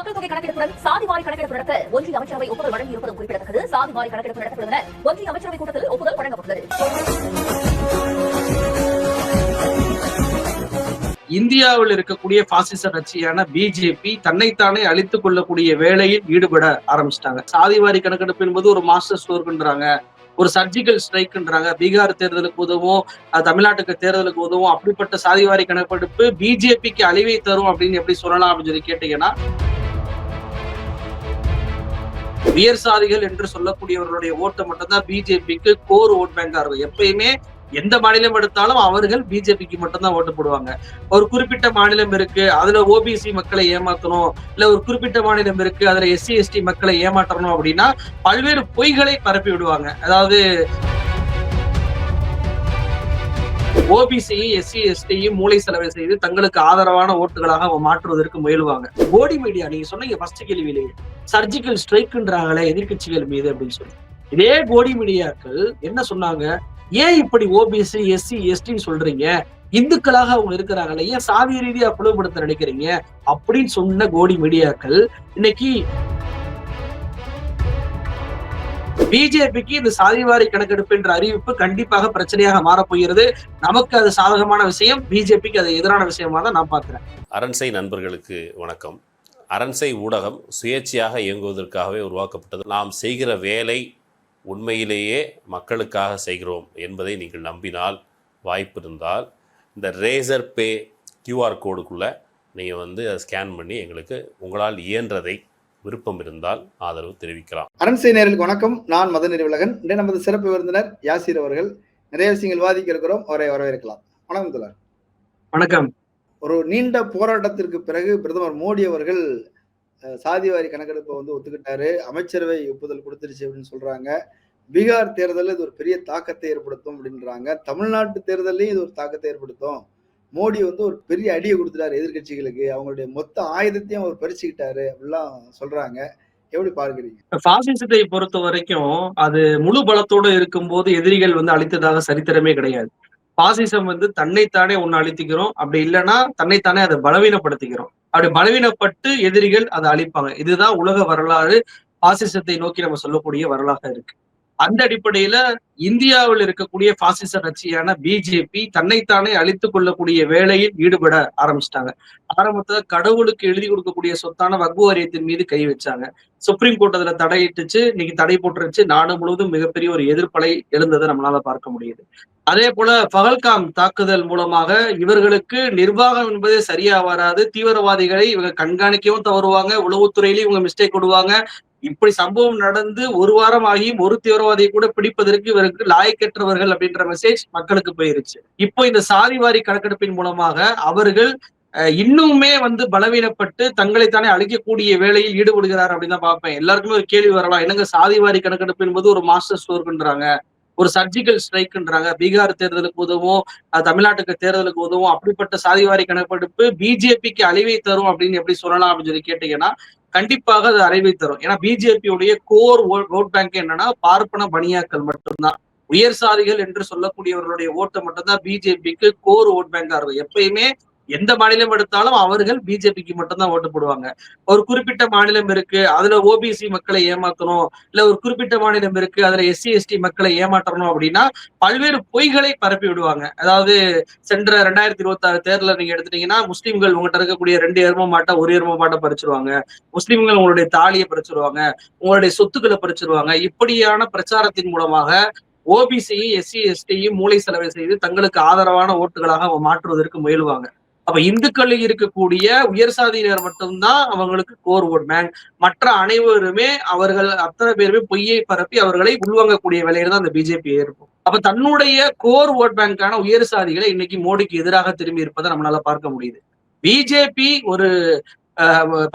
மக்கள் தொகை கணக்கெடுப்புடன் சாதி வாரி கணக்கெடுப்பு நடத்த ஒன்றிய அமைச்சரவை ஒப்புதல் வழங்கி இருப்பதும் குறிப்பிடத்தக்கது. சாதி வாரி கணக்கெடுப்பு நடத்தப்படுவதென ஒன்றிய அமைச்சரவை கூட்டத்தில் ஒப்புதல் வழங்கப்பட்டுள்ளது. இந்தியாவில் இருக்கக்கூடிய பாசிச கட்சியான பிஜேபி தன்னைத்தானே அழித்துக் கொள்ளக்கூடிய வேலையில் ஈடுபட ஆரம்பிச்சிட்டாங்க. சாதிவாரி கணக்கெடுப்பு என்பது ஒரு மாஸ்டர் ஸ்ட்ரோக்ன்றாங்க ஒரு சர்ஜிக்கல் ஸ்ட்ரைக்ன்றாங்க பீகார் தேர்தலுக்கு உதவும் தமிழ்நாட்டுக்கு தேர்தலுக்கு உதவும் அப்படிப்பட்ட சாதிவாரி கணக்கெடுப்பு பிஜேபிக்கு அழிவை தரும் அப்படின்னு எப்படி சொல்லலாம் அப்படின்னு சொல்லி கேட்டீங்கன்னா உயர்சாதிகள் என்று சொல்லக்கூடியவர்களுடைய ஓட்டு மட்டும்தான் பிஜேபிக்கு கோர் ஓட் பேங்கா இருக்கும். எப்பயுமே எந்த மாநிலம் எடுத்தாலும் அவர்கள் பிஜேபிக்கு மட்டும்தான் ஓட்டு போடுவாங்க. ஒரு குறிப்பிட்ட மாநிலம் இருக்கு அதுல ஓபிசி மக்களை ஏமாத்தணும் இல்ல ஒரு குறிப்பிட்ட மாநிலம் இருக்கு அதுல எஸ்சி எஸ்டி மக்களை ஏமாற்றணும் அப்படின்னா பல்வேறு பொய்களை பரப்பி விடுவாங்க. அதாவது ஓபிசியும் எஸ்சி எஸ்டியும் மூளை செலவை செய்து தங்களுக்கு ஆதரவான ஓட்டுகளாக அவங்க மாற்றுவதற்கு முயலுவாங்க. போடி மீடியா நீங்க சொன்னீங்க ஃபர்ஸ்ட் கேள்வியிலேயே சர்ஜிக்கல் ஸ்ட்ரைக்ன்றாங்களே எதிர்க்கட்சிகள் மீது அப்படின்னு சொல்லி. இதே கோடி மீடியாக்கள் என்ன சொன்னாங்க? ஏன் இப்படி ஓபிசி எஸ்சி எஸ்டின்னு சொல்றீங்க? இந்துக்களாக அவங்க இருக்கிறாங்களே ஏன் சாதி ரீதியா பிளவுபடுத்த நினைக்கிறீங்க? அப்படின்னு சொன்ன கோடி மீடியாக்கள் இன்னைக்கு பிஜேபிக்கு இந்த சாதிவாரி கணக்கெடுப்பு என்ற அறிவிப்பு கண்டிப்பாக பிரச்சனையாக மாறப்போகிறது நமக்கு அது சாதகமான விஷயம் பிஜேபிக்கு அது எதிரான விஷயமா தான் நான் பாக்குறேன் அரண்சை நண்பர்களுக்கு வணக்கம். அரண்சை ஊடகம் சுயேட்சையாக இயங்குவதற்காகவே உருவாக்கப்பட்டது. நாம் செய்கிற வேலை உண்மையிலேயே மக்களுக்காக செய்கிறோம் என்பதை நீங்கள் நம்பினால் வாய்ப்பு இருந்தால் இந்த ரேசர் பே கியூஆர் கோடுக்குள்ளே நீங்கள் வந்து அதை ஸ்கேன் பண்ணி எங்களுக்கு உங்களால் இயன்றதை விருப்பம் இருந்தால் ஆதரவு தெரிவிக்கலாம். அரண்சை நேரலுக்கு வணக்கம். நான் மத நிறுவலகன் இன்று நமது சிறப்பு விருந்தினர் யாசிர் அவர்கள். நிறைய விஷயங்கள் விவாதிக்க இருக்கிறோம் அவரை வரவேற்கலாம். வணக்கம் தோழர். வணக்கம். ஒரு நீண்ட போராட்டத்திற்கு பிறகு பிரதமர் மோடி அவர்கள் சாதிவாரி கணக்கெடுப்பை வந்து ஒத்துக்கிட்டாரு. அமைச்சரவை ஒப்புதல் கொடுத்துருச்சு அப்படின்னு சொல்றாங்க. பீகார் தேர்தலில் இது ஒரு பெரிய தாக்கத்தை ஏற்படுத்தும் அப்படின்றாங்க. தமிழ்நாட்டு தேர்தலையும் இது ஒரு தாக்கத்தை ஏற்படுத்தும். மோடி வந்து ஒரு பெரிய அடியை கொடுத்துட்டாரு எதிர்கட்சிகளுக்கு அவங்களுடைய மொத்த ஆயுதத்தையும் அவர் பறிச்சுக்கிட்டாரு அப்படிலாம் சொல்றாங்க. எப்படி பார்க்குறீங்க? பாசிசத்தை பொறுத்த வரைக்கும் அது முழு பலத்தோட இருக்கும்போது எதிரிகள் வந்து அழித்ததாக சரித்திரமே கிடையாது. பாசிசம் வந்து தன்னைத்தானே ஒண்ணு அழித்துக்கிறோம். அப்படி இல்லைன்னா தன்னைத்தானே அதை பலவீனப்படுத்திக்கிறோம். அப்படி பலவீனப்பட்டு எதிரிகள் அதை அழிப்பாங்க. இதுதான் உலக வரலாறு. பாசிசத்தை நோக்கி நம்ம சொல்லக்கூடிய வரலாறு இருக்கு. அந்த அடிப்படையில இந்தியாவில் இருக்கக்கூடிய பாசிச கட்சியான பிஜேபி தன்னைத்தானே அழித்துக் கொள்ளக்கூடிய வேலையில் ஈடுபட ஆரம்பிச்சிட்டாங்க. ஆரம்பத்துல கடவுளுக்கு எழுதி கொடுக்கக்கூடிய சொத்தான வக்பு வாரியத்தின் மீது கை வச்சாங்க. சுப்ரீம் கோர்ட் அதுல தடையிட்டுச்சு இன்னைக்கு தடை போட்டுருச்சு. நாடு முழுவதும் மிகப்பெரிய ஒரு எதிர்ப்பலை எழுந்ததை நம்மளால பார்க்க முடியுது. அதே போல பகல்காம் தாக்குதல் மூலமாக இவர்களுக்கு நிர்வாகம் என்பதே சரியா வராது. தீவிரவாதிகளை இவங்க கண்காணிக்கவும் தவறுவாங்க. உளவுத்துறையிலும் இவங்க மிஸ்டேக் விடுவாங்க இப்படி சம்பவம் நடந்து ஒரு வாரம் ஆகியும் ஒரு தீவிரவாதியை கூட பிடிப்பதற்கு இவருக்கு லாயக்கற்றவர்கள் அப்படின்ற மெசேஜ் மக்களுக்கு போயிருச்சு. இப்போ இந்த சாதிவாரி கணக்கெடுப்பின் மூலமாக அவர்கள் இன்னுமே வந்து பலவீனப்பட்டு தங்களைத்தானே அழிக்கக்கூடிய வேலையில் ஈடுபடுகிறார் அப்படின்னு தான் பார்ப்பேன். எல்லாருக்குமே ஒரு கேள்வி வரலாம். என்னங்க சாதிவாரி கணக்கெடுப்பு என்பது ஒரு மாஸ்டர் ஸ்ட்ரோக்ன்றாங்க ஒரு சர்ஜிக்கல் ஸ்ட்ரைக்குன்றாங்க பீகார் தேர்தலுக்கு உதவும் தமிழ்நாட்டுக்கு தேர்தலுக்கு உதவும் அப்படிப்பட்ட சாதிவாரி கணக்கெடுப்பு பிஜேபிக்கு அழிவை தரும் அப்படின்னு எப்படி சொல்லலாம் அப்படின்னு சொல்லி கேட்டீங்கன்னா கண்டிப்பாக அது அறிவை தரும். ஏன்னா பிஜேபியுடைய கோர் ஓட் பேங்க் என்னன்னா பார்ப்பன பணியாக்கள் மட்டும்தான். உயர் சாதிகள் என்று சொல்லக்கூடியவர்களுடைய ஓட்டு மட்டும்தான் பிஜேபிக்கு கோர் ஓட் பேங்கா இருக்கும். எப்பயுமே எந்த மாநிலம் எடுத்தாலும் அவர்கள் பிஜேபிக்கு மட்டும்தான் ஓட்டு போடுவாங்க. ஒரு குறிப்பிட்ட மாநிலம் இருக்கு அதுல ஓபிசி மக்களை ஏமாத்தணும் இல்ல ஒரு குறிப்பிட்ட மாநிலம் இருக்கு அதுல எஸ்சி எஸ்டி மக்களை ஏமாற்றணும் அப்படின்னா பல்வேறு பொய்களை பரப்பி விடுவாங்க. அதாவது சென்ற ரெண்டாயிரத்தி இருபத்தி ஆறு தேர்தல நீங்க எடுத்துட்டீங்கன்னா முஸ்லீம்கள் உங்கள்கிட்ட இருக்கக்கூடிய ரெண்டு எரும மாட்டை ஒரு எரும மாட்டை பறிச்சிருவாங்க. முஸ்லீம்கள் உங்களுடைய தாலியை பறிச்சிருவாங்க உங்களுடைய சொத்துக்களை பறிச்சிருவாங்க. இப்படியான பிரச்சாரத்தின் மூலமாக ஓபிசியும் எஸ்சி எஸ்டியும் மூளை செலவை செய்து தங்களுக்கு ஆதரவான ஓட்டுகளாக அவங்க மாற்றுவதற்கு முயலுவாங்க. அப்ப இந்துக்களில் இருக்கக்கூடிய உயர் சாதியினர் மட்டும்தான் அவங்களுக்கு கோர் ஓட் மற்ற அனைவருமே அவர்கள் அத்தனை பேருமே பொய்யை பரப்பி அவர்களை உள்வாங்கக்கூடிய வேலையில தான் அந்த பிஜேபி இருக்கும். அப்ப தன்னுடைய கோர் ஓட் பேங்கான உயர் சாதிகளை இன்னைக்கு மோடிக்கு எதிராக திரும்பி இருப்பதை நம்மளால பார்க்க முடியுது. பிஜேபி ஒரு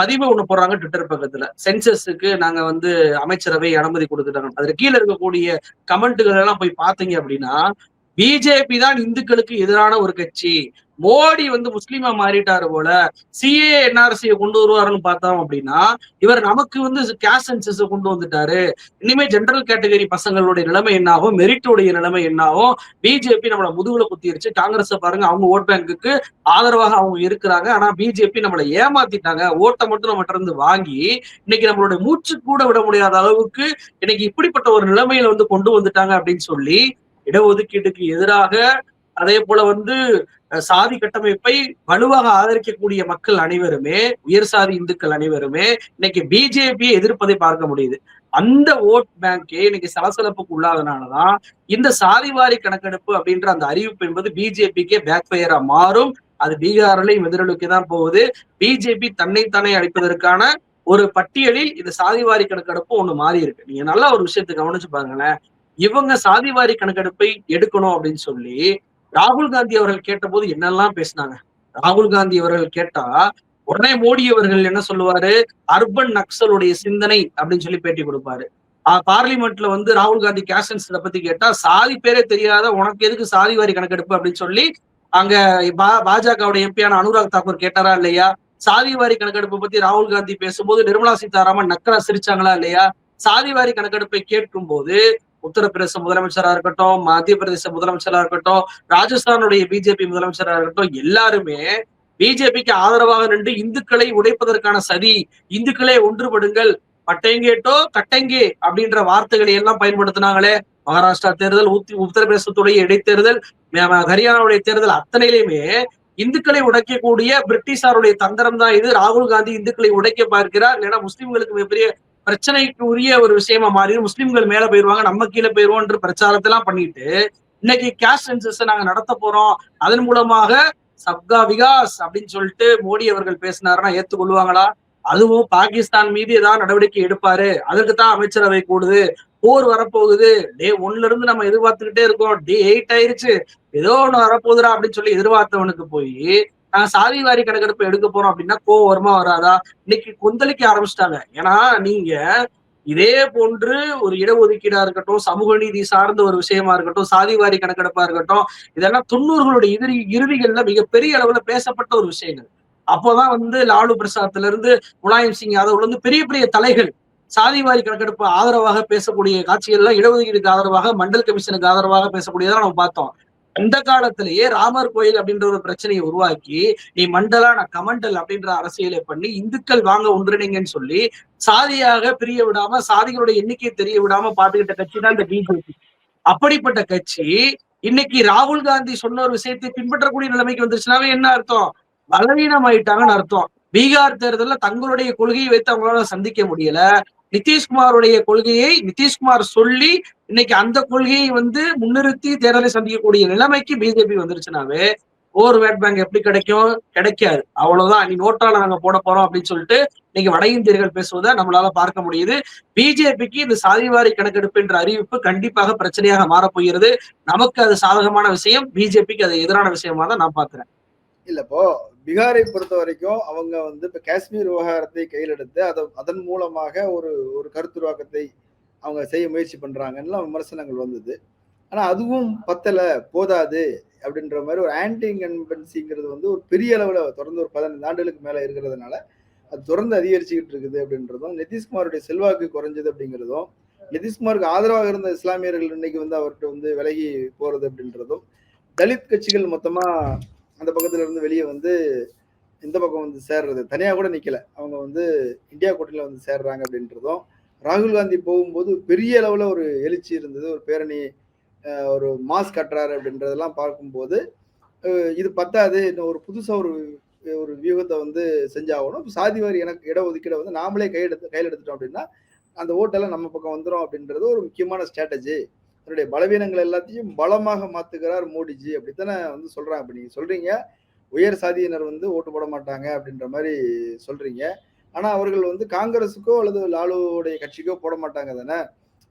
பதிவு ஒண்ணு போடுறாங்க ட்விட்டர் பக்கத்துல. சென்சஸுக்கு நாங்க வந்து அமைச்சரவை அனுமதி கொடுத்துட்டாங்க அதுல கீழே இருக்கக்கூடிய கமெண்ட்டுகள் எல்லாம் போய் பாத்தீங்க அப்படின்னா பிஜேபி தான் இந்துக்களுக்கு எதிரான ஒரு கட்சி. மோடி வந்து முஸ்லீமா மாறிட்டாரு போல சிஏ என்ஆர்சியை கொண்டு வருவாருன்னு பார்த்தோம் அப்படின்னா இவர் நமக்கு வந்து கேஷ் சென்சஸ் கொண்டு வந்துட்டாரு. இனிமே ஜென்ரல் கேட்டகரி பசங்களுடைய நிலைமை என்னாகும்? மெரிட்டோடைய நிலைமை என்னாகும்? பிஜேபி நம்மள முதுகுல குத்திருச்சு. காங்கிரஸ் பாருங்க அவங்க ஓட் பேங்குக்கு ஆதரவாக அவங்க இருக்கிறாங்க. ஆனா பிஜேபி நம்மளை ஏமாத்திட்டாங்க. ஓட்டை மட்டும் நம்மகிட்ட இருந்து வாங்கி இன்னைக்கு நம்மளுடைய மூச்சு கூட விட முடியாத அளவுக்கு இன்னைக்கு இப்படிப்பட்ட ஒரு நிலைமையில வந்து கொண்டு வந்துட்டாங்க அப்படின்னு சொல்லி இடஒதுக்கீட்டுக்கு எதிராக அதே போல வந்து சாதி கட்டமைப்பை வலுவாக ஆதரிக்கக்கூடிய மக்கள் அனைவருமே உயர் சாதி இந்துக்கள் அனைவருமே இன்னைக்கு பிஜேபியை எதிர்ப்பதை பார்க்க முடியுது. அந்த ஓட் பேங்கே இன்னைக்கு சலசலப்புக்கு உள்ளாதனாலதான் இந்த சாதிவாரி கணக்கெடுப்பு அப்படின்ற அந்த அறிவிப்பு என்பது பிஜேபிக்கே பேக் ஃபயரா மாறும். அது பீகாரிலையும் எதிரொலிக்கு தான் போகுது. பிஜேபி தன்னைத்தானே அழைப்பதற்கான ஒரு பட்டியலில் இந்த சாதிவாரி கணக்கெடுப்பு ஒண்ணு மாறி இருக்கு நீங்க நல்லா ஒரு விஷயத்தை கவனிச்சு பாருங்களேன். இவங்க சாதிவாரி கணக்கெடுப்பை எடுக்கணும் அப்படின்னு சொல்லி ராகுல் காந்தி அவர்கள் கேட்டபோது என்னெல்லாம் பேசினாங்க? ராகுல் காந்தி அவர்கள் கேட்டா உடனே மோடி அவர்கள் என்ன சொல்லுவாரு? அர்பன் நக்சலுடைய சிந்தனை அப்படின்னு சொல்லி பேட்டி கொடுப்பாரு. ஆஹ் பார்லிமெண்ட்ல வந்து ராகுல் காந்தி கேஷன்ஸ் பத்தி கேட்டா சாதி பேரே தெரியாத உனக்கு எதுக்கு சாதி வாரி கணக்கெடுப்பு அப்படின்னு சொல்லி அங்க பா- பாஜகவுடைய எம்பியான அனுராக் தாக்கூர் கேட்டாரா இல்லையா? சாதி வாரி கணக்கெடுப்பு பத்தி ராகுல் காந்தி பேசும்போது நிர்மலா சீதாராமன் நக்கலா சிரிச்சாங்களா இல்லையா? சாதி வாரி கணக்கெடுப்பை கேட்கும் போது உத்தரப்பிரதேச முதலமைச்சரா இருக்கட்டும் மத்திய பிரதேச முதலமைச்சரா இருக்கட்டும் ராஜஸ்தானுடைய பிஜேபி முதலமைச்சரா இருக்கட்டும் எல்லாருமே பிஜேபிக்கு ஆதரவாக நின்று இந்துக்களை உடைப்பதற்கான சதி இந்துக்களே ஒன்றுபடுங்கள் பட்டங்கேட்டோ கட்டங்கே அப்படின்ற வார்த்தைகளை எல்லாம் பயன்படுத்தினாங்களே. மகாராஷ்டிரா தேர்தல் உத்தரப்பிரதேசத்துடைய இடைத்தேர்தல் ஹரியானாவுடைய தேர்தல் அத்தனையிலுமே இந்துக்களை உடைக்கக்கூடிய பிரிட்டிஷாருடைய தந்திரம் தான் இது. ராகுல் காந்தி இந்துக்களை உடைக்க பார்க்கிறார். ஏன்னா முஸ்லிம்களுக்கு மிகப்பெரிய பிரச்சனைக்கு உரிய ஒரு விஷயமா மாறி முஸ்லிம்கள் மேல போயிருவாங்க நம்ம கீழே போயிருவோம்ன்ற பிரச்சாரத்தை எல்லாம் பண்ணிட்டு இன்னைக்கு கேஷ் சென்சஸ் நாங்க நடத்த போறோம். அதன் மூலமாக சப்கா விகாஸ் அப்படின்னு சொல்லிட்டு மோடி அவர்கள் பேசினாருன்னா ஏத்துக்கொள்வாங்களா? அதுவும் பாகிஸ்தான் மீது ஏதாவது நடவடிக்கை எடுப்பாரு. அதற்கு தான் அமைச்சரவை கூடுது. போர் வரப்போகுது. டே ஒன்ல இருந்து நம்ம எதிர்பார்த்துக்கிட்டே இருக்கோம். டே எயிட் ஆயிருச்சு. ஏதோ ஒண்ணு வரப்போகுதுடா அப்படின்னு சொல்லி எதிர்பார்த்தவனுக்கு போய் சாதி வாரி கணக்கெடுப்பு எடுக்க போறோம் அப்படின்னா கோவம் வருமா வராதா? இன்னைக்கு கொந்தளிக்க ஆரம்பிச்சிட்டாங்க. ஏன்னா நீங்க இதே போன்று ஒரு இடஒதுக்கீடா இருக்கட்டும் சமூக நீதி சார்ந்த ஒரு விஷயமா இருக்கட்டும் சாதிவாரி கணக்கெடுப்பா இருக்கட்டும் இதெல்லாம் தொண்ணூறுகளுடைய இறுதி இறுதிகள்ல மிகப்பெரிய அளவுல பேசப்பட்ட ஒரு விஷயங்கள். அப்போதான் வந்து லாலு பிரசாத்ல இருந்து முலாயம் சிங் யாதவ்ல இருந்து பெரிய பெரிய தலைகள் சாதிவாரி கணக்கெடுப்பு ஆதரவாக பேசக்கூடிய காட்சிகள்லாம் இடஒதுக்கீடுக்கு ஆதரவாக மண்டல் கமிஷனுக்கு ஆதரவாக பேசக்கூடியதான் நம்ம பார்த்தோம். அந்த காலத்திலேயே ராமர் கோயில் அப்படின்ற ஒரு பிரச்சனையை உருவாக்கி நீ மண்டலா நான் கமண்டல் அப்படின்ற அரசியலை பண்ணி இந்துக்கள் வாங்க ஒன்றிணைங்கன்னு சொல்லி சாதியாக பிரிய விடாம சாதிகளுடைய எண்ணிக்கையை தெரிய விடாம பாத்துக்கிட்ட கட்சி தான் இந்த பிஜேபி. அப்படிப்பட்ட கட்சி இன்னைக்கு ராகுல் காந்தி சொன்ன ஒரு விஷயத்தை பின்பற்றக்கூடிய நிலைமைக்கு வந்துருச்சுனாவே என்ன அர்த்தம்? பலவீனம் ஆயிட்டாங்கன்னு அர்த்தம். பீகார் தேர்தலில் தங்களுடைய கொள்கையை வைத்து அவங்களால சந்திக்க முடியல. நிதிஷ்குமாருடைய கொள்கையை நிதிஷ்குமார் சொல்லி இன்னைக்கு அந்த கொள்கையை வந்து முன்னிறுத்தி தேர்தலை சந்திக்கக்கூடிய நிலைமைக்கு பிஜேபி வந்துருச்சுனாவே ஓவர் வேட் பேங்க் எப்படி கிடைக்கும்? கிடைக்காது. அவ்வளவுதான். நீ நோட்டால நாங்க போட போறோம் அப்படின்னு சொல்லிட்டு இன்னைக்கு வட இந்தியர்கள் பேசுவதை நம்மளால பார்க்க முடியுது. பிஜேபிக்கு இந்த சாதிவாரி கணக்கெடுப்பு என்ற அறிவிப்பு கண்டிப்பாக பிரச்சனையாக மாறப்போகிறது நமக்கு அது சாதகமான விஷயம். பிஜேபிக்கு அது எதிரான விஷயமா தான் நான் பாக்குறேன் இல்ல இப்போ பீகாரை பொறுத்த வரைக்கும் அவங்க வந்து இப்ப காஷ்மீர் விவகாரத்தை கையில் எடுத்து அதை அதன் மூலமாக ஒரு ஒரு கருத்துருவாக்கத்தை அவங்க செய்ய முயற்சி பண்றாங்கன்னு விமர்சனங்கள் வந்தது. ஆனா அதுவும் பத்தல போதாது அப்படின்ற மாதிரி ஒரு ஆன்டி இன்கன்பன்சிங்கிறது வந்து ஒரு பெரிய அளவுல தொடர்ந்து ஒரு பதினைந்து ஆண்டுகளுக்கு மேல இருக்கிறதுனால அது தொடர்ந்து அதிகரிச்சுக்கிட்டு இருக்குது அப்படின்றதும் நிதிஷ்குமாருடைய செல்வாக்கு குறைஞ்சது அப்படிங்கிறதும் நிதிஷ்குமாருக்கு ஆதரவாக இருந்த இஸ்லாமியர்கள் இன்னைக்கு வந்து அவர்கிட்ட வந்து விலகி போறது அப்படின்றதும் தலித் கட்சிகள் மொத்தமா அந்த பக்கத்துல இருந்து வெளியே வந்து இந்த பக்கம் வந்து சேர்றது. தனியா கூட நிக்கல. அவங்க வந்து இந்தியா கூட்டணியில வந்து சேர்றாங்க அப்படின்றதும் ராகுல் காந்தி போகும்போது பெரிய அளவுல ஒரு எழுச்சி இருந்தது ஒரு பேரணி ஒரு மாஸ் கட்டுறாரு அப்படின்றதெல்லாம் பார்க்கும்போது இது பத்தாது இன்னும் ஒரு புதுசா ஒரு ஒரு வியூகத்தை வந்து செஞ்சாகணும். சாதிவாரி எனக்கு இடஒதுக்கீடை வந்து நாமளே கையெடுத்து கையில் எடுத்துட்டோம் அப்படின்னா அந்த ஓட்டெல்லாம் நம்ம பக்கம் வந்துடும் அப்படின்றது ஒரு முக்கியமான ஸ்ட்ராட்டஜி தன்னுடைய பலவீனங்கள் எல்லாத்தையும் பலமாக மாத்துகிறார் மோடிஜி. அப்படித்தானே வந்து சொல்றாங்க. அப்படி நீங்க சொல்றீங்க உயர் சாதியினர் வந்து ஓட்டு போட மாட்டாங்க அப்படின்ற மாதிரி சொல்றீங்க. ஆனா அவர்கள் வந்து காங்கிரஸுக்கோ அல்லது லாலுவுடைய கட்சிக்கோ போட மாட்டாங்க தானே?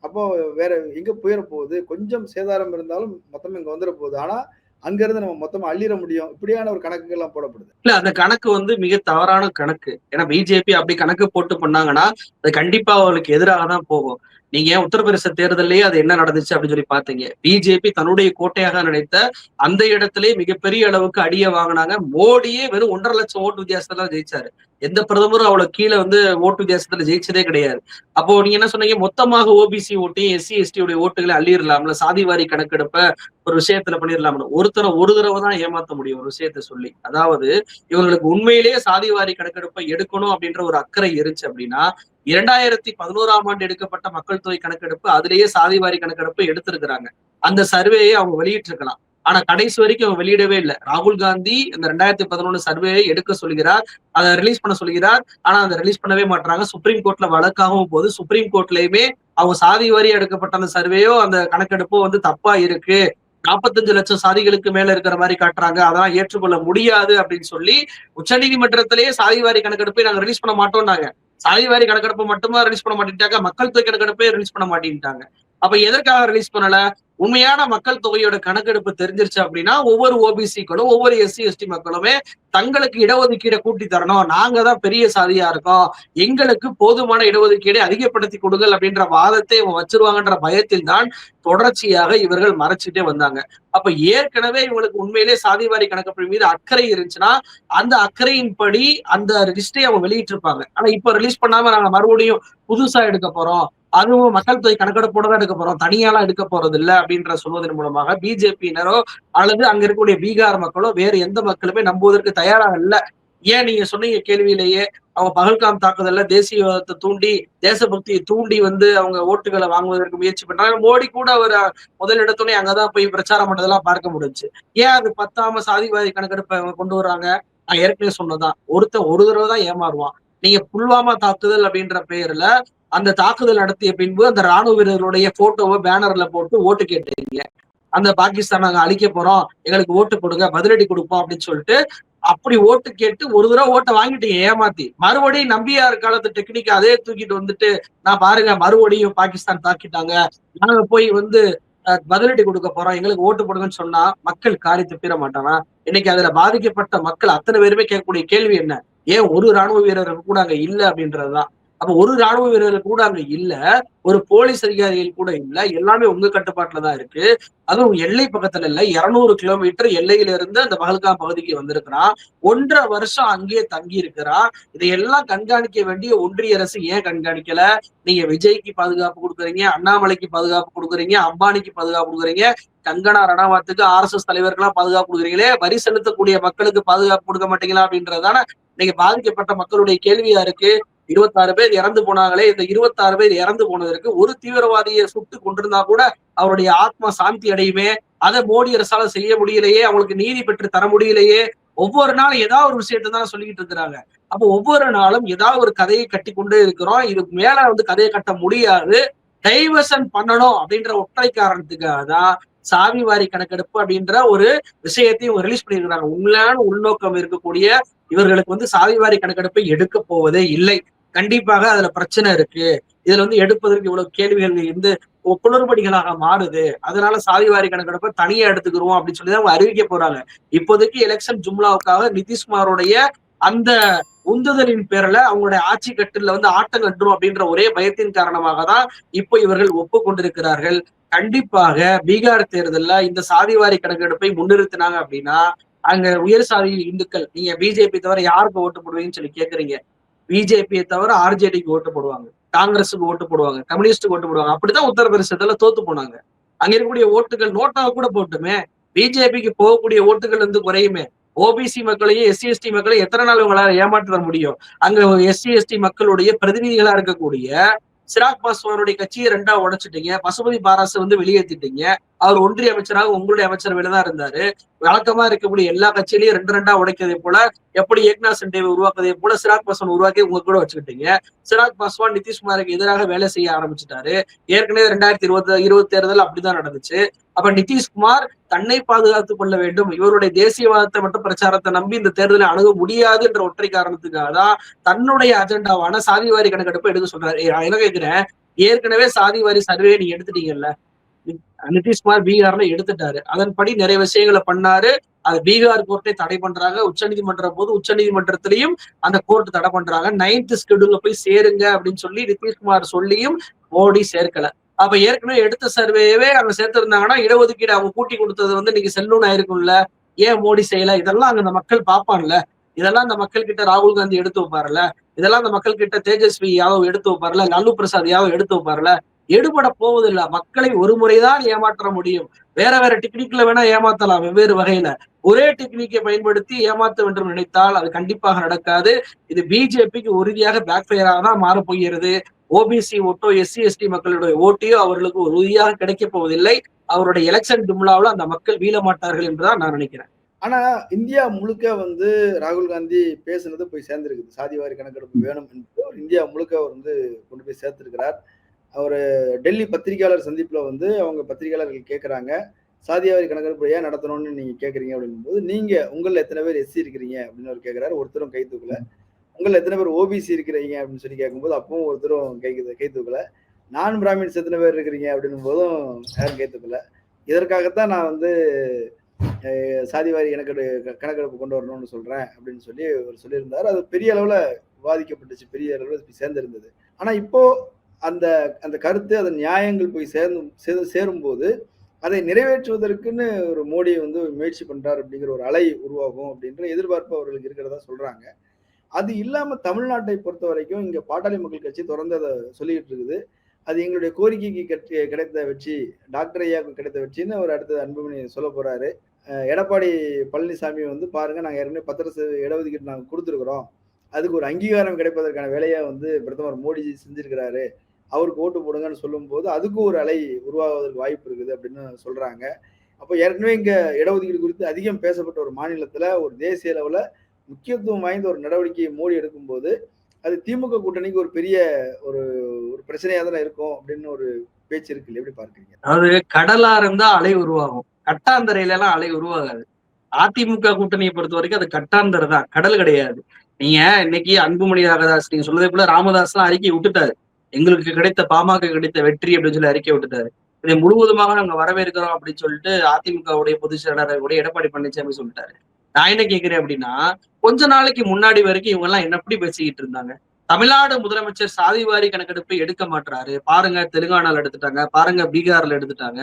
அப்போ வேற எங்க போயிட போகுது? கொஞ்சம் சேதாரம் இருந்தாலும் மொத்தம் இங்க வந்துட போகுது. ஆனா அங்கிருந்து நம்ம மொத்தமா அள்ளிட முடியும். இப்படியான ஒரு கணக்குகள் எல்லாம் போடப்படுது. இல்ல அந்த கணக்கு வந்து மிக தவறான கணக்கு. ஏன்னா பிஜேபி அப்படி கணக்கு போட்டு பண்ணாங்கன்னா அது கண்டிப்பா அவங்களுக்கு எதிராக தான் போகும். நீங்க உத்தரப்பிரதேச தேர்தலையே அது என்ன நடந்துச்சு அப்படின்னு சொல்லி பாத்தீங்க பிஜேபி தன்னுடைய கோட்டையாக நினைத்த அந்த இடத்திலே மிகப்பெரிய அளவுக்கு அடிய வாங்கினாங்க. மோடியே வெறும் ஒன்றரை லட்சம் ஓட்டு வித்தியாசத்துல ஜெயிச்சாரு. எந்த பிரதமரும் அவ்வளவு கீழே வந்து ஓட்டு வித்தியாசத்துல ஜெயிச்சதே கிடையாது. அப்போ நீங்க என்ன சொன்னீங்க? மொத்தமாக ஓபிசி ஓட்டையும் எஸ்சி எஸ்டியுடைய ஓட்டுகளை அள்ளிடலாம்ல? சாதிவாரி கணக்கெடுப்ப ஒரு விஷயத்துல பண்ணிடலாம்னு. ஒருத்தரை ஒரு தடவை தான் ஏமாத்த முடியும் ஒரு விஷயத்த சொல்லி. அதாவது இவங்களுக்கு உண்மையிலேயே சாதிவாரி கணக்கெடுப்பை எடுக்கணும் அப்படின்ற ஒரு அக்கறை இருந்துச்சு அப்படின்னா இரண்டாயிரத்தி பதினோராம் ஆண்டு எடுக்கப்பட்ட மக்கள் தொகை கணக்கெடுப்பு அதுலேயே சாதிவாரி கணக்கெடுப்பு எடுத்திருக்கிறாங்க. அந்த சர்வேயை அவங்க வெளியிட்டிருக்கலாம். ஆனா கடைசி வரைக்கும் அவங்க வெளியிடவே இல்லை. ராகுல் காந்தி இந்த ரெண்டாயிரத்தி பதினொன்று சர்வேயை எடுக்க சொல்கிறார் அதை ரிலீஸ் பண்ண சொல்கிறார் ஆனா அதை ரிலீஸ் பண்ணவே மாட்டாங்க சுப்ரீம் கோர்ட்ல வழக்காகவும் போது சுப்ரீம் கோர்ட்லயுமே அவங்க சாதி வாரி எடுக்கப்பட்ட அந்த சர்வேயோ அந்த கணக்கெடுப்போ வந்து தப்பா இருக்கு. நாற்பத்தஞ்சு லட்சம் சாதிகளுக்கு மேல இருக்கிற மாதிரி காட்டுறாங்க. அதெல்லாம் ஏற்றுக்கொள்ள முடியாது அப்படின்னு சொல்லி உச்சநீதிமன்றத்திலேயே சாதிவாரி கணக்கெடுப்பை நாங்க ரிலீஸ் பண்ண மாட்டோம்னாங்க. சாதிவாரி கணக்கெடுப்பு மட்டுமா ரிலீஸ் பண்ண மாட்டேன்ட்டாங்க மக்கள் தொகை கணக்கெடுப்பே ரிலீஸ் பண்ண மாட்டேன்ட்டாங்க. அப்ப எதற்காக ரிலீஸ் பண்ணல? உண்மையான மக்கள் தொகையோட கணக்கெடுப்பு தெரிஞ்சிருச்சு அப்படின்னா ஒவ்வொரு ஓபிசிக்களும் ஒவ்வொரு எஸ்சி எஸ்டி மக்களுமே தங்களுக்கு இடஒதுக்கீடை கூட்டி தரணும். நாங்க தான் பெரிய சாதியா இருக்கோம். எங்களுக்கு போதுமான இடஒதுக்கீடை அதிகப்படுத்தி கொடுங்கள் அப்படின்ற வாதத்தை இவங்க வச்சிருவாங்கன்ற பயத்தில் தான் தொடர்ச்சியாக இவர்கள் மறைச்சிட்டே வந்தாங்க. அப்ப ஏற்கனவே இவங்களுக்கு உண்மையிலே சாதிவாரி கணக்கெடுப்பு மீது அக்கறை இருந்துச்சுன்னா அந்த அக்கறையின்படி அந்த லிஸ்டை அவங்க வெளியிட்டு இருப்பாங்க ஆனா இப்ப ரிலீஸ் பண்ணாம நாங்க மறுபடியும் புதுசா எடுக்க போறோம். அதுவும் மக்கள் தொகை கணக்கெடுப்போட தான் எடுக்க போறோம். தனியாலாம் எடுக்க போறது இல்ல அப்படின்ற சொல்வதன் மூலமாக பிஜேபியினரோ அல்லது அங்க இருக்கக்கூடிய பீகார் மக்களோ வேறு எந்த மக்களுமே நம்புவதற்கு தயாராக இல்ல. ஏன் நீங்க சொன்னீங்க கேள்வியிலேயே அவங்க பகல்காம் தாக்குதல்ல தேசியவாதத்தை தூண்டி தேசபக்தியை தூண்டி வந்து அவங்க ஓட்டுகளை வாங்குவதற்கு முயற்சி பண்றாங்க. மோடி கூட அவர் முதல் அங்கதான் போய் பிரச்சாரம் பண்ணதெல்லாம் பார்க்க முடிஞ்சு ஏன் அது பத்தாம சாதிவாதி கணக்கெடுப்பை அவங்க கொண்டு வர்றாங்க? நான் ஏற்கனவே சொன்னதான் ஒருத்தன் ஒரு தடவை தான் ஏமாறுவான். நீங்க புல்வாமா தாக்குதல் அப்படின்ற பெயர்ல அந்த தாக்குதல் நடத்திய பின்பு அந்த ராணுவ வீரர்களுடைய போட்டோவை பேனர்ல போட்டு ஓட்டு கேட்டீங்க. அந்த பாகிஸ்தான் நாங்க அழிக்க போறோம். எங்களுக்கு ஓட்டு கொடுங்க பதிலடி கொடுப்போம் அப்படின்னு சொல்லிட்டு அப்படி ஓட்டு கேட்டு ஒரு தடவை ஓட்டை வாங்கிட்டீங்க ஏமாத்தி. மறுபடியும் நம்பியார் காலத்து டெக்னிக் அதே தூக்கிட்டு வந்துட்டு நான் பாருங்க மறுபடியும் பாகிஸ்தான் தாக்கிட்டாங்க. நாங்க போய் வந்து அஹ், பதிலடி கொடுக்க போறோம். எங்களுக்கு ஓட்டு போடுங்கன்னு சொன்னா மக்கள் காரி துப்பிட மாட்டானா? இன்னைக்கு அதுல பாதிக்கப்பட்ட மக்கள் அத்தனை பேருமே கேட்கக்கூடிய கேள்வி என்ன? ஏன் ஒரு ராணுவ வீரர்கள் கூட அங்க இல்ல? அப்படின்றதுதான். அப்ப ஒரு ராணுவ வீரர்கள் கூட அங்க இல்ல ஒரு போலீஸ் அதிகாரிகள் கூட இல்ல எல்லாமே உங்க கட்டுப்பாட்டுல தான் இருக்கு. அதுவும் எல்லை பக்கத்துல இல்ல இருநூறு கிலோமீட்டர் எல்லையில இருந்து அந்த பகல்காம் பகுதிக்கு வந்திருக்கிறான். ஒன்றரை வருஷம் அங்கேயே தங்கி இருக்கிறான். இதையெல்லாம் கண்காணிக்க வேண்டிய ஒன்றிய அரசு ஏன் கண்காணிக்கல? நீங்க விஜய்க்கு பாதுகாப்பு கொடுக்குறீங்க அண்ணாமலைக்கு பாதுகாப்பு கொடுக்குறீங்க அம்பானிக்கு பாதுகாப்பு கொடுக்குறீங்க கங்கனா ரணாவத்துக்கு ஆர் எஸ் எஸ் தலைவர்கள்லாம் பாதுகாப்பு கொடுக்குறீங்களே வரி செலுத்தக்கூடிய மக்களுக்கு பாதுகாப்பு கொடுக்க மாட்டீங்களா அப்படின்றதான இன்னைக்கு பாதிக்கப்பட்ட மக்களுடைய கேள்வியா இருக்கு. இருபத்தாறு பேர் இறந்து போனாங்களே இந்த இருபத்தாறு பேர் இறந்து போனதற்கு ஒரு தீவிரவாதியை சுட்டு கொண்டிருந்தா கூட அவருடைய ஆத்மா சாந்தி அடையுமே அதை மோடி அரசால செய்ய முடியலையே அவங்களுக்கு நீதி பெற்று தர முடியலையே ஒவ்வொரு நாளும் ஏதாவது ஒரு விஷயத்தை தான் சொல்லிக்கிட்டு இருக்கிறாங்க. அப்போ ஒவ்வொரு நாளும் ஏதாவது ஒரு கதையை கட்டி கொண்டே இருக்கிறோம். இதுக்கு மேல வந்து கதையை கட்ட முடியாது. டைவர்ஷன் பண்ணணும் அப்படின்ற ஒற்றை காரணத்துக்காக தான் சாவி வாரி கணக்கெடுப்பு அப்படின்ற ஒரு விஷயத்தையும் ரிலீஸ் பண்ணியிருக்கிறாங்க. உண்மையான உள்நோக்கம் இருக்கக்கூடிய இவர்களுக்கு வந்து சாதி வாரி கணக்கெடுப்பை எடுக்க போவதே இல்லை. கண்டிப்பாக அதுல பிரச்சனை இருக்கு. இதுல வந்து எடுப்பதற்கு இவ்வளவு கேள்விகள் இருந்து குளறுபடிகளாக மாறுது. அதனால சாதிவாரி கணக்கெடுப்பை தனியா எடுத்துக்கிறோம் அப்படின்னு சொல்லி தான் அவங்க அறிவிக்க போறாங்க. இப்போதைக்கு எலெக்ஷன் ஜும்லாவுக்காக நிதிஷ்குமாரோடைய அந்த உந்துதலின் பேர்ல அவங்களுடைய ஆட்சி கட்டில வந்து ஆட்டம் கட்டுரும் அப்படின்ற ஒரே பயத்தின் காரணமாக தான் இப்போ இவர்கள் ஒப்புக்கொண்டிருக்கிறார்கள். கண்டிப்பாக பீகார் தேர்தல்ல இந்த சாதிவாரி கணக்கெடுப்பை முன்னிறுத்தினாங்க அப்படின்னா அங்க உயர் சாதி இந்துக்கள் நீங்க பிஜேபி தவிர யாருக்கு ஓட்டு போடுவீங்கன்னு சொல்லி கேக்குறீங்க? பிஜேபியை தவிர ஆர்ஜேடிக்கு ஓட்டு போடுவாங்க. காங்கிரஸுக்கு ஓட்டு போடுவாங்க. கம்யூனிஸ்டுக்கு ஓட்டு போடுவாங்க. அப்படிதான் உத்தரப்பிரதேசத்துல தோத்து போனாங்க. அங்க இருக்கக்கூடிய ஓட்டுகள் நோட்டாவை கூட போட்டுமே. பிஜேபிக்கு போகக்கூடிய ஓட்டுகள் வந்து குறையுமே. ஓபிசி மக்களையும் எஸ்சி எஸ்டி மக்களையும் எத்தனை நாள் உங்களால ஏமாற்ற முடியும்? அங்க எஸ்சி எஸ்டி மக்களுடைய பிரதிநிதிகளா இருக்கக்கூடிய சிராக் பாஸ்வானுடைய கட்சியை ரெண்டா உடைச்சிட்டீங்க. பசுபதி பாராசை வந்து வெளியேற்றிட்டீங்க அவர் ஒன்றிய அமைச்சராக உங்களுடைய அமைச்சரவையில தான் இருந்தாரு. வழக்கமா இருக்கக்கூடிய எல்லா கட்சியிலையும் ரெண்டு ரெண்டா உடைக்கதே போல எப்படி ஏக்நாத் சிண்டேவை உருவாக்குறதே போல சிராக் பாஸ்வான் உருவாக்கி உங்க கூட வச்சுக்கிட்டீங்க. சிராக் பாஸ்வான் நிதிஷ்குமாருக்கு எதிராக வேலை செய்ய ஆரம்பிச்சிட்டாரு. ஏற்கனவே ரெண்டாயிரத்தி இருபது இருபது தேர்தல் அப்படிதான் நடந்துச்சு. அப்ப நிதிஷ்குமார் தன்னை பாதுகாத்துக் கொள்ள வேண்டும். இவருடைய தேசியவாதத்தை மட்டும் பிரச்சாரத்தை நம்பி இந்த தேர்தலை அணுக முடியாது என்ற ஒற்றை காரணத்துக்காக தான் தன்னுடைய அஜெண்டாவான சாதிவாரி கணக்கெடுப்பை எடுக்க சொல்றாரு. என்ன கேட்கிறேன் ஏற்கனவே சாதிவாரி சர்வே நீங்க எடுத்துட்டீங்கல்ல. நிதிஷ்குமார் பீகார்ல எடுத்துட்டாரு. அதன்படி நிறைய விஷயங்களை பண்ணாரு. அது பீகார் கோர்ட்டை தடை பண்றாங்க. உச்சநீதிமன்றம் போது உச்சநீதிமன்றத்திலையும் அந்த கோர்ட் தடை பண்றாங்க. நைன்த் ஸ்கெடியூல்ல போய் சேருங்க அப்படின்னு சொல்லி நிதிஷ்குமார் சொல்லியும் மோடி சேர்க்கல. அப்ப ஏற்கனவே எடுத்த சர்வேவே அங்க சேர்த்திருந்தாங்கன்னா இடஒதுக்கீடு அவங்க கூட்டி கொடுத்தது வந்து இன்னைக்கு செல்லூன் ஆயிருக்கும்ல. ஏன் மோடி செய்யல? இதெல்லாம் அங்க அந்த மக்கள் பார்ப்பான்ல. இதெல்லாம் அந்த மக்கள் கிட்ட ராகுல் காந்தி எடுத்து வைப்பாருல. இதெல்லாம் அந்த மக்கள் கிட்ட தேஜஸ்வி யாதவ் எடுத்து வைப்பாருல. லாலு பிரசாத் யாதவ் எடுத்து வைப்பாருல. எடுபட போவதில்ல. மக்களை ஒரு முறைதான் ஏமாற்ற முடியும். வேற வேற டெக்னிக்ல வேணா ஏமாத்தலாம் வெவ்வேறு வகையில. ஒரே டெக்னிக்கை பயன்படுத்தி ஏமாத்த வேண்டும் நினைத்தால் அது கண்டிப்பாக நடக்காது. இது பிஜேபிக்கு உறுதியாக பேக் ஃபயராக தான் மாறப்போகிறது. ஓபிசி ஓட்டோ எஸ்சி எஸ்டி மக்களுடைய ஓட்டையோ அவர்களுக்கு ஒரு உறுதியாக கிடைக்க போவதில்லை. அவருடைய எலெக்ஷன் ஜும்லாவில் அந்த மக்கள் வீழ மாட்டார்கள் என்றுதான் நான் நினைக்கிறேன். ஆனா இந்தியா முழுக்க வந்து ராகுல் காந்தி பேசுனது போய் சேர்ந்திருக்குது. சாதிவாரி கணக்கெடுப்பு வேணும் என்று இந்தியா முழுக்க அவர் வந்து கொண்டு போய் சேர்த்திருக்கிறார். அவர் டெல்லி பத்திரிகையாளர் சந்திப்புல வந்து அவங்க பத்திரிகையாளர்கள் கேட்கறாங்க சாதிவாரி கணக்கெடுப்பு ஏன் நடத்தணும்னு நீங்க கேக்குறீங்க அப்படின்னும் போது நீங்க எத்தனை பேர் எஸ்சி இருக்கிறீங்க அப்படின்னு அவர் கேட்கிறாரு ஒருத்தரும் கை தூக்கல. உங்களை எத்தனை பேர் ஓபிசி இருக்கிறீங்க அப்படின்னு சொல்லி கேட்கும்போது அப்பவும் ஒருத்தரும் கை கை தூக்கல நான் பிராமின்ஸ் எத்தனை பேர் இருக்கிறீங்க? அப்படின்னும் போதும் யாரும் கை தூக்கல இதற்காகத்தான் நான் வந்து சாதிவாரி கணக்கெடு கணக்கெடுப்பு கொண்டு வரணும்னு சொல்றேன் அப்படின்னு சொல்லி அவர் சொல்லியிருந்தார். அது பெரிய அளவில் விவாதிக்கப்பட்டுச்சு பெரிய அளவில் சேர்ந்திருந்தது. ஆனால் இப்போ அந்த அந்த கருத்து அந்த நியாயங்கள் போய் சேர்ந்து சேரும்போது அதை நிறைவேற்றுவதற்குன்னு ஒரு மோடி வந்து முயற்சி பண்றார் அப்படிங்கிற ஒரு அலை உருவாகும் அப்படின்ற எதிர்பார்ப்பு அவர்களுக்கு இருக்கிறதா சொல்றாங்க. அது இல்லாம தமிழ்நாட்டை பொறுத்த வரைக்கும் இங்க பாட்டாளி மக்கள் கட்சி தொடர்ந்து அதை சொல்லிட்டு இருக்குது. அது எங்களுடைய கோரிக்கைக்கு கட்சி- கிடைத்த வெற்றி டாக்டர் ஐயாவுக்கு கிடைத்த வெற்றின்னு அவர் அடுத்தது அன்புமணி சொல்ல போறாரு. எடப்பாடி பழனிசாமி வந்து பாருங்க நாங்க ஏற்கனவே பத்திரசு இடஒதுக்கீடு நாங்கள் கொடுத்துருக்குறோம். அதுக்கு ஒரு அங்கீகாரம் கிடைப்பதற்கான வேலையை வந்து பிரதமர் மோடிஜி செஞ்சிருக்கிறாரு. அவருக்கு ஓட்டு போடுங்கன்னு சொல்லும்போது அதுக்கும் ஒரு அலை உருவாவதற்கு வாய்ப்பு இருக்குது அப்படின்னு சொல்றாங்க. அப்போ ஏற்கனவே இங்கே இடஒதுக்கீடு குறித்து அதிகம் பேசப்பட்ட ஒரு மாநிலத்தில் ஒரு தேசிய அளவில் முக்கியத்துவம் வாய்ந்த ஒரு நடவடிக்கையை மோடி எடுக்கும்போது அது திமுக கூட்டணிக்கு ஒரு பெரிய ஒரு ஒரு பிரச்சனையா தானே இருக்கும் அப்படின்னு ஒரு பேச்சு இருக்கு எப்படி பார்க்கறீங்க? அதாவது கடலா இருந்தா அலை உருவாகும். கட்டாந்தரையில எல்லாம் அலை உருவாகாது. அதிமுக கூட்டணியை பொறுத்த வரைக்கும் அது கட்டாந்தரை தான். கடல் கிடையாது. நீங்க இன்னைக்கு அன்புமணி ராகதாஸ் நீங்க சொல்றதே போல ராமதாஸ் எல்லாம் அறிக்கை விட்டுட்டாரு. எங்களுக்கு கிடைத்த பாமக கிடைத்த வெற்றி அப்படின்னு சொல்லி அறிக்கை விட்டுட்டாரு. இதை முழுவதுமாக நாங்க வரவேற்கிறோம் அப்படின்னு சொல்லிட்டு அதிமுகவுடைய பொதுச் செயலாளர் கூட எடப்பாடி பழனிசாமி சொல்லிட்டாரு. நான் என்ன கேக்குறேன் அப்படின்னா கொஞ்ச நாளைக்கு முன்னாடி வரைக்கும் இவங்க எல்லாம் என்ன எப்படி பேசிக்கிட்டு இருந்தாங்க? தமிழ்நாடு முதலமைச்சர் சாதிவாரி கணக்கெடுப்பை எடுக்க மாட்டாரு பாருங்க தெலுங்கானால எடுத்துட்டாங்க பாருங்க பீகார்ல எடுத்துட்டாங்க.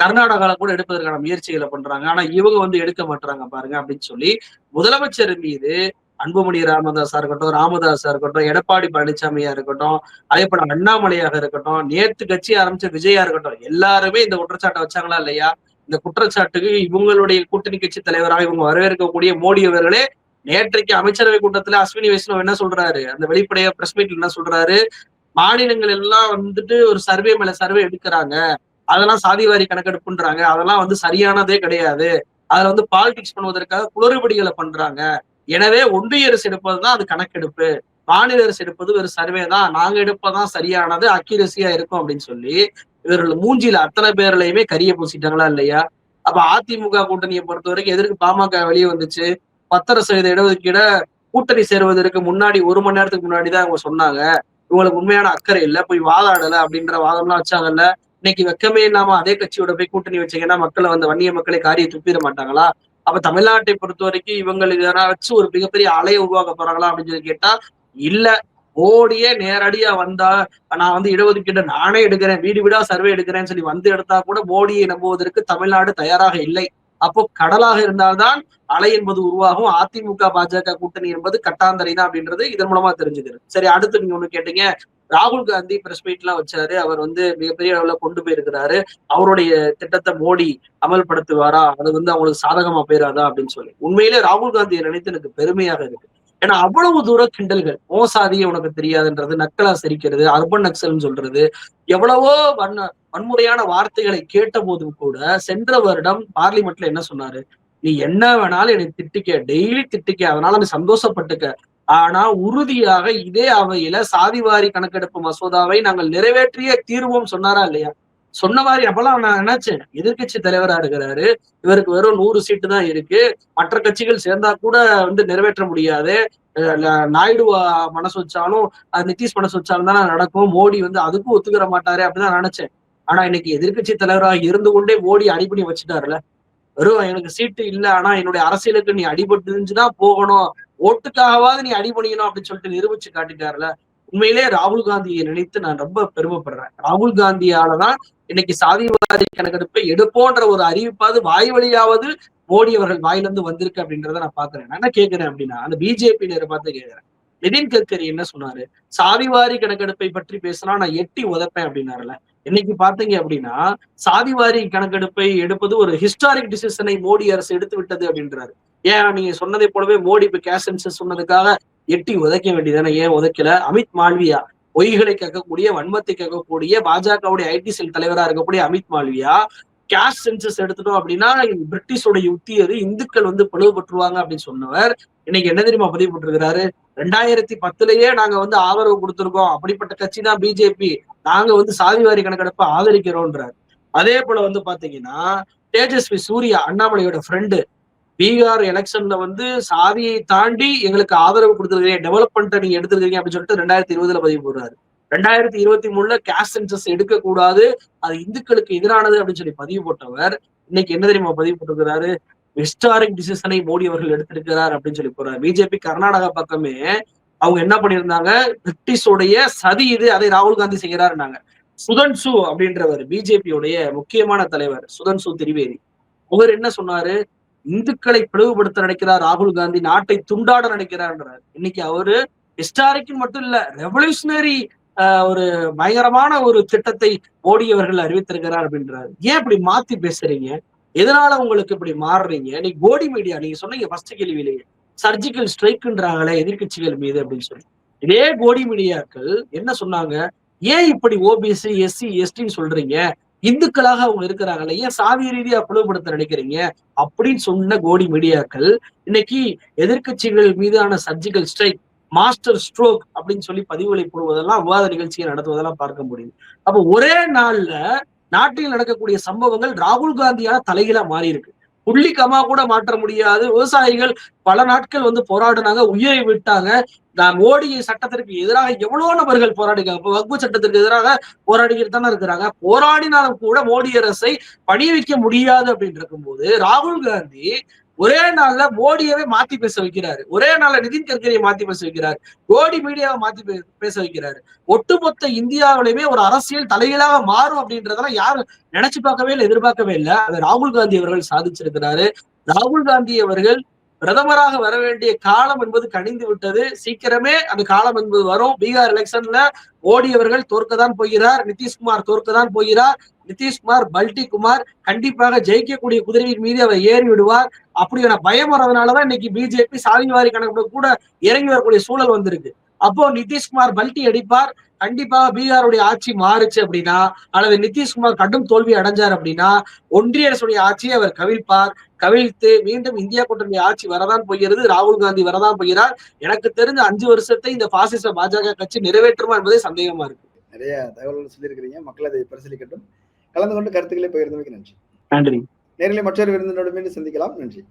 கர்நாடகால கூட எடுப்பதற்கான முயற்சிகளை பண்றாங்க. ஆனா இவங்க வந்து எடுக்க மாட்டாங்க பாருங்க அப்படின்னு சொல்லி முதலமைச்சர் மீது அன்புமணி ராமதாஸா இருக்கட்டும் ராமதாஸா இருக்கட்டும் எடப்பாடி பழனிசாமியா இருக்கட்டும் அதே போல அண்ணாமலையாக இருக்கட்டும் நேத்து கட்சி ஆரம்பிச்ச விஜயா இருக்கட்டும் எல்லாருமே இந்த குற்றச்சாட்டை வச்சாங்களா இல்லையா? இந்த குற்றச்சாட்டுக்கு இவங்களுடைய கூட்டணி கட்சி தலைவராக இவங்க வரவேற்கக்கூடிய மோடி அவர்களே நேற்றைக்கு அமைச்சரவை கூட்டத்துல அஸ்வினி வைஷ்ணவ் என்ன சொல்றாரு? அந்த வெளிப்படைய பிரஸ் மீட்ல என்ன சொல்றாரு? மாநிலங்கள் எல்லாம் வந்துட்டு ஒரு சர்வே மேல சர்வே எடுக்கிறாங்க. அதெல்லாம் சாதிவாரி கணக்கெடுப்புன்றாங்க. அதெல்லாம் வந்து சரியானதே கிடையாது. அதுல வந்து பாலிடிக்ஸ் பண்ணுவதற்காக குளறுபடிகளை பண்றாங்க. எனவே ஒன்றிய அரசு எடுப்பதுதான் அது கணக்கெடுப்பு. மாநில அரசு எடுப்பது ஒரு சர்வே தான். நாங்க எடுப்பதான் சரியானது அக்யூரசியா இருக்கும் அப்படின்னு சொல்லி இவர்கள் மூஞ்சியில அத்தனை பேர்லயுமே கரிய பூசிட்டாங்களா இல்லையா? அப்ப அதிமுக கூட்டணியை பொறுத்த வரைக்கும் எதற்கு பாமக வெளியே வந்துச்சு. பத்தரை சதவீத இடஒதுக்கீட கூட்டணி சேருவதற்கு முன்னாடி ஒரு மணி நேரத்துக்கு முன்னாடி தான் அவங்க சொன்னாங்க. இவங்களுக்கு உண்மையான அக்கறை இல்ல போய் வாதாடல அப்படின்ற வாதம்லாம் வச்சாங்கல்ல. இன்னைக்கு வெக்கமே இல்லாம அதே கட்சியோட போய் கூட்டணி வச்சீங்கன்னா மக்களை வந்து வன்னிய மக்களை காரியை துப்பிட மாட்டாங்களா? அப்ப தமிழ்நாட்டை பொறுத்த வரைக்கும் இவங்களுக்கு வச்சு ஒரு மிகப்பெரிய அலையை உருவாக்க போறாங்களா அப்படின்னு சொல்லி கேட்டா இல்ல. மோடியே நேரடியா வந்தா நான் வந்து இடஒதுக்கீடு நானே எடுக்கிறேன் வீடு வீடா சர்வே எடுக்கிறேன்னு சொல்லி வந்து எடுத்தா கூட மோடியை நம்புவதற்கு தமிழ்நாடு தயாராக இல்லை. அப்போ கடலாக இருந்தால்தான் அலை என்பது உருவாகும். அதிமுக பாஜக கூட்டணி என்பது கட்டாந்தரை தான் அப்படின்றது இதன் மூலமா தெரிஞ்சுக்கிறது. சரி அடுத்து நீங்க ஒண்ணு கேட்டீங்க. ராகுல் காந்தி பிரஸ் மீட் எல்லாம் வச்சாரு. அவர் வந்து மிகப்பெரிய அளவுல கொண்டு போயிருக்கிறாரு. அவருடைய திட்டத்தை மோடி அமல்படுத்துவாரா? அது வந்து அவங்களுக்கு சாதகமா போயிடாதா அப்படின்னு சொல்லி. உண்மையிலே ராகுல் காந்தியை நினைத்து எனக்கு பெருமையாக இருக்கு. ஏன்னா அவ்வளவு தூர கிண்டல்கள். மோசாதியே உனக்கு தெரியாதுன்றது நக்கலா சரிக்கிறது அர்பன் நக்சல்னு சொல்றது எவ்வளவோ வன்ன வன்முறையான வார்த்தைகளை கேட்ட போதும் கூட சென்ற வருடம் பார்லிமெண்ட்ல என்ன சொன்னாரு? நீ என்ன வேணாலும் என்னை திட்டிக்க டெய்லி திட்டிக்க அதனால நீ சந்தோஷப்பட்டுக்க. ஆனா உறுதியாக இதே அவையில சாதிவாரி கணக்கெடுப்பு மசோதாவை நாங்கள் நிறைவேற்றிய தீர்வோம் சொன்னாரா இல்லையா? சொன்ன மாதிரி அப்பெல்லாம் நான் நினைச்சேன் எதிர்கட்சி தலைவரா இருக்கிறாரு. இவருக்கு வெறும் நூறு சீட்டு தான் இருக்கு. மற்ற கட்சிகள் சேர்ந்தா கூட வந்து நிறைவேற்ற முடியாது. நாயுடு மனசு வச்சாலும் நிதிஷ் மனசு வச்சாலும் தான் நடக்கும். மோடி வந்து அதுக்கும் ஒத்துக்கிற மாட்டாரு அப்படிதான் நினைச்சேன். ஆனா இன்னைக்கு எதிர்கட்சி தலைவராக இருந்து கொண்டே மோடி அடிபணி வச்சுட்டாருல வெறும் எனக்கு சீட்டு இல்ல. ஆனா என்னுடைய அரசியலுக்கு நீ அடிபட்டு இருந்துச்சுதான் போகணும். ஓட்டுக்காகவாது நீ அடிபணியணும் அப்படின்னு சொல்லிட்டு நிரூபிச்சு காட்டிட்டாருல உண்மையிலே ராகுல் காந்தியை நினைத்து நான் ரொம்ப பெருமைப்படுறேன். ராகுல் காந்தியாலதான் இன்னைக்கு சாதிவாரி கணக்கெடுப்பை எடுப்போன்ற ஒரு அறிவிப்பாவது வாய் வழியாவது மோடி அவர்கள் வாயிலிருந்து வந்திருக்கு அப்படின்றத நான் பாக்குறேன் நான் என்ன கேட்கிறேன் அப்படின்னா அந்த பிஜேபி நேர பார்த்து கேட்கிறேன். நிதின் கட்கரி என்ன சொன்னாரு? சாதிவாரி கணக்கெடுப்பை பற்றி பேசினா நான் எட்டி உதப்பேன் அப்படின்னாருல. இன்னைக்கு பாத்தீங்க அப்படின்னா சாதிவாரி கணக்கெடுப்பை எடுப்பது ஒரு ஹிஸ்டாரிக் டிசிஷனை மோடி அரசு எடுத்து விட்டது அப்படின்றாரு. ஏன் நீங்க சொன்னதை போலவே மோடி இப்ப கேஷ் சென்சஸ் சொன்னதுக்காக எட்டி உதைக்க வேண்டியதானே? ஏன் உதைக்கல? அமித் மால்வியா பொய்களை கேட்கக்கூடிய வன்மத்தை கேட்கக்கூடிய பாஜகவுடைய ஐடி செல் தலைவரா இருக்கக்கூடிய அமித் மால்வியா கேஷ் சென்சஸ் எடுத்துட்டோம் அப்படின்னா பிரிட்டிஷோட யுக்தி இந்துக்கள் வந்து பிளவுபட்டுருவாங்க அப்படின்னு சொன்னவர். இன்னைக்கு என்ன தெரியுமா பதிவு போட்டிருக்கிறாரு? ரெண்டாயிரத்தி பத்துலயே நாங்க வந்து ஆதரவு கொடுத்திருக்கோம். அப்படிப்பட்ட கட்சி தான் பிஜேபி நாங்க வந்து சாதிவாரி கணக்கெடுப்பை ஆதரிக்கிறோன்றார் அதே போல வந்து பாத்தீங்கன்னா தேஜஸ்வி சூர்யா அண்ணாமலையோட ஃப்ரெண்டு பீகார் எலெக்ஷன்ல வந்து சாதியை தாண்டி எங்களுக்கு ஆதரவு கொடுத்துருக்கீங்க டெவலப்மெண்ட் நீங்க எடுத்துருக்கீங்க அப்படின்னு சொல்லிட்டு ரெண்டாயிரத்தி இருபதுல பதிவு போடுறாரு. ரெண்டாயிரத்தி இருபத்தி மூணுல கேஸ்ட் சென்சஸ் எடுக்க கூடாது அது இந்துக்களுக்கு எதிரானது அப்படின்னு சொல்லி பதிவு போட்டவர் இன்னைக்கு என்ன தெரியுமா பதிவு போட்டிருக்கிறாரு? ஹிஸ்டாரிக் டிசிஷனை மோடி அவர்கள் எடுத்திருக்கிறார் அப்படின்னு சொல்லி போறாரு பிஜேபி கர்நாடகா பக்கமே அவங்க என்ன பண்ணியிருந்தாங்க? பிரிட்டிஷோடைய சதி இது அதை ராகுல் காந்தி செய்கிறாருனாங்க சுதன்சு அப்படின்றவர் பிஜேபியோடைய முக்கியமான தலைவர் சுதன் சு திரிவேதி. அவர் என்ன சொன்னாரு? இந்துக்களை பிளவுபடுத்த நினைக்கிறார் ராகுல் காந்தி நாட்டை துண்டாட நினைக்கிறார்ன்றார். இன்னைக்கு அவரு ஹிஸ்டாரிக்கு மட்டும் இல்ல ரெவல்யூஷனரி ஒரு பயங்கரமான ஒரு திட்டத்தை மோடி அவர்கள் அறிவித்திருக்கிறார் அப்படின்றாரு. ஏன் இப்படி மாத்தி பேசுறீங்க? எதனால உங்களுக்கு இப்படி மாறுறீங்க? நீ கோடி மீடியா நீங்க சொன்னீங்க ஃபர்ஸ்ட் கேள்வியிலேயே சர்ஜிக்கல் ஸ்ட்ரைக்குன்றாங்களே எதிர்கட்சிகள் மீது அப்படின்னு சொல்லி. இதே கோடி மீடியாக்கள் என்ன சொன்னாங்க? ஏன் இப்படி ஓபிசி எஸ்சி எஸ்டின்னு சொல்றீங்க? இந்துக்களாக அவங்க இருக்கிறாங்கல்ல ஏன் சாதிய ரீதியா பிளவுபடுத்த நினைக்கிறீங்க? அப்படின்னு சொன்ன கோடி மீடியாக்கள் இன்னைக்கு எதிர்கட்சிகள் மீதான சர்ஜிக்கல் ஸ்ட்ரைக் மாஸ்டர் ஸ்ட்ரோக் அப்படின்னு சொல்லி பதிவுகளை போடுவதெல்லாம் விவாத நிகழ்ச்சியை நடத்துவதெல்லாம் பார்க்க முடியுது. அப்ப ஒரே நாள்ல நாட்டில் நடக்கக்கூடிய சம்பவங்கள் ராகுல் காந்தியான தலைகளா மாறி இருக்கு புள்ளி கமா கூட மாற்ற முடியாது. விவசாயிகள் பல நாட்கள் வந்து போராடினாங்க உயிரை விட்டாங்க. நான் மோடி சட்டத்திற்கு எதிராக எவ்வளவு நபர்கள் போராடிக்காங்க வகுப்பு சட்டத்திற்கு எதிராக போராடிக்கிட்டு தானே இருக்கிறாங்க. போராடினாலும் கூட மோடி அரசை பணி வைக்க முடியாது அப்படின்னு இருக்கும்போது ராகுல் காந்தி ஒரே நாள்ல மோடியவே மாத்தி பேச வைக்கிறாரு. ஒரே நாள்ல நிதின் கட்கரியை மாத்தி பேச வைக்கிறாரு. கோடி மீடியாவை மாத்தி பேச வைக்கிறாரு. ஒட்டுமொத்த இந்தியாவிலுமே ஒரு அரசியல் தலைகீழாக மாறும் அப்படின்றதெல்லாம் யாரும் நினைச்சு பார்க்கவே இல்லை எதிர்பார்க்கவே இல்லை. அதை ராகுல் காந்தி அவர்கள் சாதிச்சிருக்கிறாரு. ராகுல் காந்தி அவர்கள் பிரதமராக வர வேண்டிய காலம் என்பது கணிந்து விட்டது. சீக்கிரமே அந்த காலம் என்பது வரும். பீகார் எலெக்ஷன்ல மோடி அவர்கள் தோற்கதான் போகிறார். நிதிஷ்குமார் தோற்கதான் போகிறார். நிதிஷ்குமார் பல்டி குமார் கண்டிப்பாக ஜெயிக்கக்கூடிய குதிரையின் மீது அவர் ஏறி விடுவார். அப்படியான பயம் வர்றதுனாலதான் இன்னைக்கு பிஜேபி சாதிவாரி கணக்கு கூட இறங்கி வரக்கூடிய சூழல் வந்திருக்கு. அப்போ நிதிஷ்குமார் பல்டி அடிப்பார். கண்டிப்பாக பீகாருடைய ஆட்சி மாறுச்சு அப்படின்னா அல்லது நிதிஷ்குமார் கடும் தோல்வி அடைஞ்சார் அப்படின்னா ஒன்றிய அரசுடைய ஆட்சியை அவர் கவிழ்ப்பார். கவிழ்த்து மீண்டும் இந்தியா கூட்டணி ஆட்சி வரதான் போகிறது. ராகுல் காந்தி வரதான் போகிறார். எனக்கு தெரிஞ்ச அஞ்சு வருஷத்தை இந்த பாசிச பாஜக கட்சி நிறைவேற்றுமா என்பதே சந்தேகமா இருக்கு. நிறைய தகவல்கள் சொல்லியிருக்கிறீங்க. மக்கள் அதை பரிசீலிக்கட்டும். கலந்து கொண்டு கருத்துக்களை பகிர்ந்தமைக்கு நன்றி. நன்றி. நேரில் மற்றொரு விருந்தினோடு மீண்டும் சந்திக்கலாம். நன்றி.